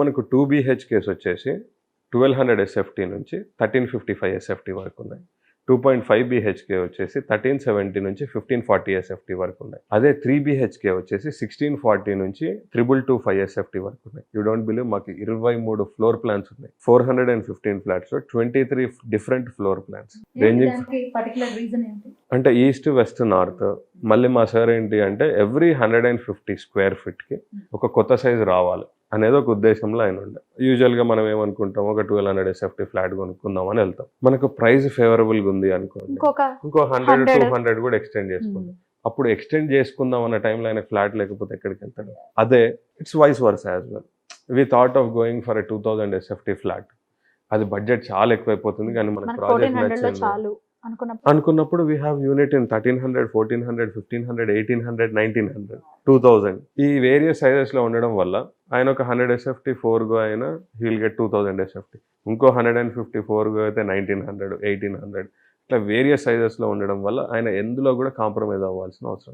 మనకు two case వచ్చేసి twelve hundred SFT నుంచి థర్టీన్ ఫిఫ్టీ ఫైవ్ ఎస్ఎఫ్టీ వరకు ఉన్నాయి. టూ పాయింట్ ఫైవ్ బీహెచ్కే వచ్చేసి థర్టీన్ సెవెంటీ నుంచి ఫిఫ్టీన్ ఫార్టీ ఎస్ఎఫ్టీ వరకు ఉన్నాయి. అదే త్రీ బీహెచ్కే వచ్చేసి సిక్స్టీన్ ఫార్టీ నుంచి త్రిబుల్ టూ ఫైవ్ ఎస్ఎఫ్టీ వరకు ఉన్నాయి. యూ డోంట్ బిలీవ్ మాకు ఇరవై మూడు ఫ్లోర్ ప్లాన్స్ ఉన్నాయి. Four hundred and fifteen flats twenty three different floor plans ranging అంటే ఈస్ట్ వెస్ట్ నార్త్ మళ్ళీ మా సార్ ఏంటి అంటే every hundred and fifty square ఫీట్కి ఒక కొత్త సైజు రావాలి. అనేది ఒక ఉద్దేశంలో ఆయన ఉండే. యూజువల్గా మనం ఏమనుకుంటాం ఒక ట్వెల్వ్ హండ్రెడ్ ఎస్ఎఫ్టీ ఫ్లాట్ కొనుక్కుందాం అని వెళ్తాం. మనకు ప్రైస్ ఫేవరబుల్గా ఉంది అనుకోండి. ఇంకో హండ్రెడ్ 100. టూ హండ్రెడ్ కూడా ఎక్స్టెండ్ చేసుకుంటాం అప్పుడు ఎక్స్టెండ్ చేసుకుందాం అన్న టైంలో ఆయన ఫ్లాట్ లేకపోతే ఎక్కడికి వెళ్తాడు? అదే it's vice versa as well we thought of going for a two thousand SFT flat అది బడ్జెట్ చాలా ఎక్కువైపోతుంది కానీ మన మనకి ప్రాజెక్ట్ నచ్చింది. అనుకున్నప్పుడు. We have unit in thirteen hundred fourteen hundred fifteen hundred eighteen hundred nineteen hundred two thousand ఈ various సైజెస్లో ఉండడం వల్ల ఆయన ఒక హండ్రెడ్ ఎస్ఎఫ్టీ ఫోర్గో అయినా he'll get two thousand SFT ఇంకో హండ్రెడ్ అండ్ ఫిఫ్టీ ఫోర్గో అయితే నైన్టీన్ హండ్రెడ్ ఎయిటీన్ హండ్రెడ్ ఇట్లా వేరియస్ సైజెస్లో ఉండడం వల్ల ఆయన ఎందులో కూడా కాంప్రమైజ్ అవ్వాల్సిన అవసరం